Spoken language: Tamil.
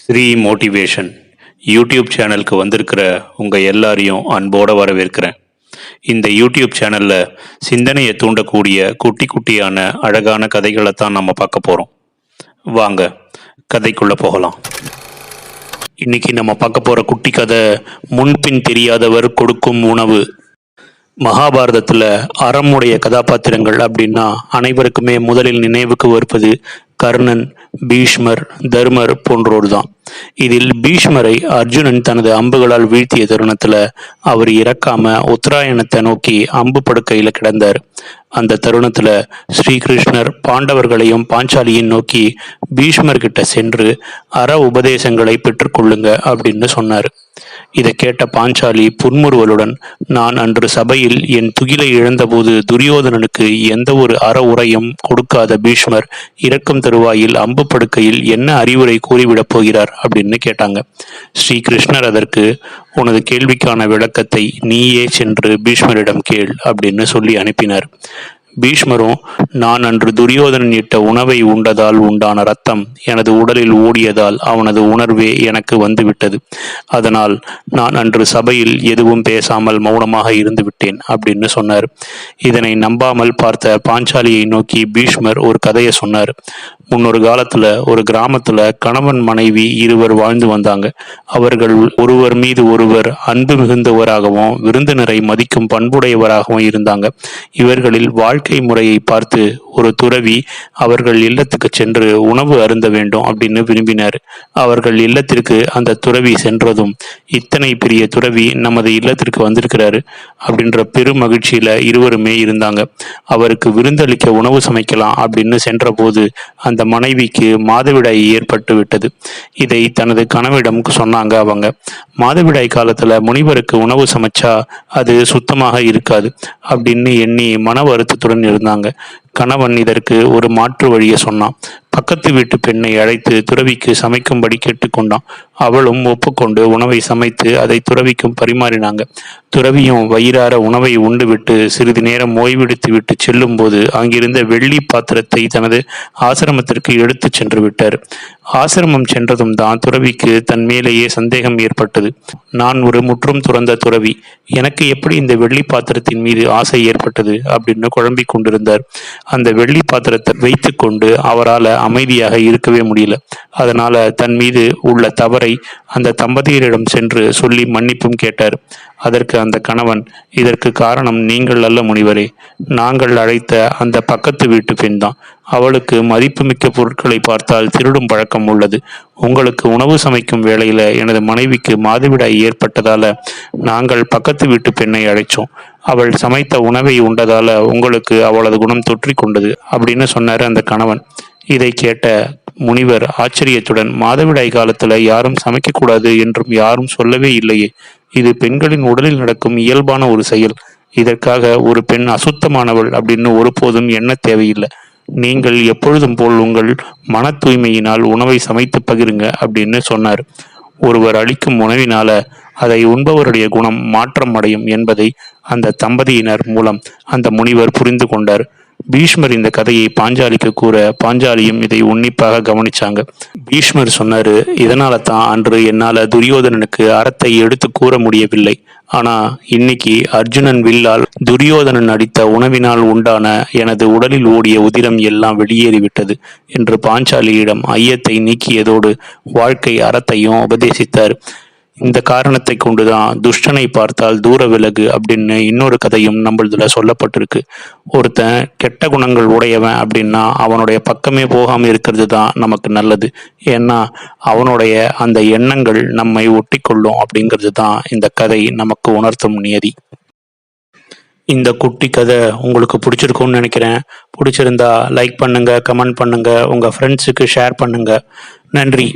ஸ்ரீ மோட்டிவேஷன் யூடியூப் சேனலுக்கு வந்திருக்கிற உங்கள் எல்லாரையும் அன்போடு வரவேற்கிறேன். இந்த யூடியூப் சேனலில் சிந்தனையை தூண்டக்கூடிய குட்டி குட்டியான அழகான கதைகளை தான் நம்ம பார்க்க போகிறோம் வாங்க கதைக்குள்ளே போகலாம். இன்னைக்கு நம்ம பார்க்க போகிற குட்டி கதை முன்பின் தெரியாதவர் கொடுக்கும் உணவு. மகாபாரதத்தில் அறமுடைய கதாபாத்திரங்கள் அப்படின்னா அனைவருக்குமே முதலில் நினைவுக்கு வருவது கர்ணன் பீஷ்மர் தர்மர் போன்றோர் தான் இதில் பீஷ்மரை அர்ஜுனன் தனது அம்புகளால் வீழ்த்திய தருணத்துல அவர் இறக்காம உத்தராயணத்தை நோக்கி அம்பு படுக்கையில கிடந்தார். அந்த தருணத்துல ஸ்ரீகிருஷ்ணர் பாண்டவர்களையும் பாஞ்சாலியும் நோக்கி பீஷ்மர் கிட்ட சென்று அற உபதேசங்களை பெற்றுக்கொள்ளுங்க அப்படின்னு சொன்னார். இதை கேட்ட பாஞ்சாலி புன்முறுவலுடன் நான் அன்று சபையில் என் துகிலை இழந்தபோது துரியோதனனுக்கு எந்த ஒரு அற உரையும் கொடுக்காத பீஷ்மர் இறக்கும் தருவாயில் அம்பு படுக்கையில் என்ன அறிவுரை கூறிவிடப் போகிறார்? அப்படின்னு கேட்டாங்க. ஸ்ரீ கிருஷ்ணர் அதற்கு உனது கேள்விக்கான விளக்கத்தை நீயே சென்று பீஷ்மரிடம் கேள் அப்படின்னு சொல்லி அனுப்பினார். பீஷ்மரும் நான் அன்று துரியோதனன் இட்ட உணவை உண்டதால் உண்டான ரத்தம் எனது உடலில் ஓடியதால் அவனது உணர்வே எனக்கு வந்துவிட்டது. அதனால் நான் அன்று சபையில் எதுவும் பேசாமல் மௌனமாக இருந்து விட்டேன் அப்படின்னு சொன்னார். இதனை நம்பாமல் பார்த்த பாஞ்சாலியை நோக்கி பீஷ்மர் ஒரு கதையை சொன்னார். முன்னொரு காலத்துல ஒரு கிராமத்துல கணவன் மனைவி இருவர் வாழ்ந்து வந்தாங்க. அவர்கள் ஒருவர் மீது ஒருவர் அன்பு மிகுந்தவராகவும் விருந்தினரை மதிக்கும் பண்புடையவராகவும் இருந்தாங்க. இவர்களில் வாழ்க்கை முறையை பார்த்து ஒரு துறவி அவர்கள் இல்லத்துக்கு சென்று உணவு அருந்த வேண்டும் அப்படின்னு விரும்பினார். அவர்கள் இல்லத்திற்கு அந்த துறவி சென்றதும் இத்தனை பெரிய துறவி நமது இல்லத்திற்கு வந்திருக்கிறாரு அப்படின்ற பெரும் மகிழ்ச்சியில இருவருமே இருந்தாங்க. அவருக்கு விருந்தளிக்க உணவு சமைக்கலாம் அப்படின்னு சென்றபோது அந்த மனைவிக்கு மாதவிடாய் ஏற்பட்டு விட்டது இதை தனது கனவிடம் சொன்னாங்க அவங்க. மாதவிடாய் காலத்துல முனிவருக்கு உணவு சமைச்சா அது சுத்தமாக இருக்காது அப்படின்னு எண்ணி மன வருத்தத்துடன் இருந்தாங்க. கணவன் இதற்கு ஒரு மாற்று வழியை சொன்னான். பக்கத்து வீட்டு பெண்ணை அழைத்து துறவிக்கு சமைக்கும்படி கேட்டுக்கொண்டான். அவளும் ஒப்புக்கொண்டு உணவை சமைத்து அதை துறவிக்கும் பரிமாறினாங்க. துறவியும் வயிறார உணவை உண்டுவிட்டு சிறிது நேரம் ஓய்வெடுத்து விட்டு செல்லும் போது அங்கிருந்த வெள்ளி பாத்திரத்தை தனது ஆசிரமத்திற்கு எடுத்துச் சென்று விட்டார். ஆசிரமம் சென்றதும் தான் துறவிக்கு தன் மேலேயே சந்தேகம் ஏற்பட்டது. நான் ஒரு முற்றும் துறந்த துறவி. எனக்கு எப்படி இந்த வெள்ளி பாத்திரத்தின் மீது ஆசை ஏற்பட்டது? அப்படின்னு குழம்பிக் கொண்டிருந்தார். அந்த வெள்ளி பாத்திரத்தை வைத்துக்கொண்டு அவரால் அமைதியாக இருக்கவே முடியல. அதனால தன் மீது உள்ள தவறை அந்த தம்பதியரிடம் சென்று சொல்லி மன்னிப்பும் கேட்டார். அதற்கு அந்த கணவன் இதற்கு காரணம் நீங்கள் அல்ல முனிவரே. நாங்கள் அழைத்த அந்த பக்கத்து வீட்டு பெண் தான். அவளுக்கு மதிப்புமிக்க பொருட்களை பார்த்தால் திருடும் பழக்கம் உள்ளது. உங்களுக்கு உணவு சமைக்கும் வேளையில எனது மனைவிக்கு மாதவிடாய் ஏற்பட்டதால நாங்கள் பக்கத்து வீட்டு பெண்ணை அழைச்சோம். அவள் சமைத்த உணவை உண்டதால உங்களுக்கு அவளது குணம் தொற்றி கொண்டது அப்படின்னு சொன்னார் அந்த கணவன். இதை கேட்ட முனிவர் ஆச்சரியத்துடன் மாதவிடாய் காலத்துல யாரும் சமைக்கக்கூடாது என்றும் யாரும் சொல்லவே இல்லையே. இது பெண்களின் உடலில் நடக்கும் இயல்பான ஒரு செயல். இதற்காக ஒரு பெண் அசுத்தமானவள் அப்படின்னு ஒருபோதும் எண்ண தேவையில்லை. நீங்கள் எப்பொழுதும் போல் உங்கள் மன தூய்மையினால் உணவை சமைத்து பகிருங்க அப்படின்னு சொன்னார். ஒருவர் அளிக்கும் உணவினால அதை உண்பவருடைய குணம் மாற்றம் அடையும் என்பதை அந்த தம்பதியினர் மூலம் அந்த முனிவர் புரிந்து கொண்டார். பீஷ்மர் இந்த கதையை பாஞ்சாலிக்கு கூற பாஞ்சாலியும் இதை உன்னிப்பாக கவனிச்சாங்க. பீஷ்மர் சொன்னாரு இதனால தான் அன்று என்னால துரியோதனனுக்கு அறத்தை எடுத்து கூற முடியவில்லை. ஆனா இன்னைக்கு அர்ஜுனன் வில்லால் துரியோதனன் அடித்த உணவினால் உண்டான எனது உடலில் ஓடிய உதிரம் எல்லாம் வெளியேறிவிட்டது என்று பாஞ்சாலியிடம் ஐயத்தை நீக்கியதோடு வாழ்க்கை அறத்தையும் உபதேசித்தார். இந்த காரணத்தை கொண்டுதான் துஷ்டனை பார்த்தால் தூர விலகு அப்படின்னு இன்னொரு கதையும் நம்மளதுல சொல்லப்பட்டிருக்கு. ஒருத்தன் கெட்ட குணங்கள் உடையவன் அப்படின்னா அவனுடைய பக்கமே போகாம இருக்கிறது தான் நமக்கு நல்லது. ஏன்னா அவனுடைய அந்த எண்ணங்கள் நம்மை ஒட்டி கொள்ளும் அப்படிங்கிறது தான் இந்த கதை நமக்கு உணர்த்தும் நியதி. இந்த குட்டி கதை உங்களுக்கு பிடிச்சிருக்கும்னு நினைக்கிறேன். பிடிச்சிருந்தா லைக் பண்ணுங்க கமெண்ட் பண்ணுங்க உங்க ஃப்ரெண்ட்ஸுக்கு ஷேர் பண்ணுங்க. நன்றி.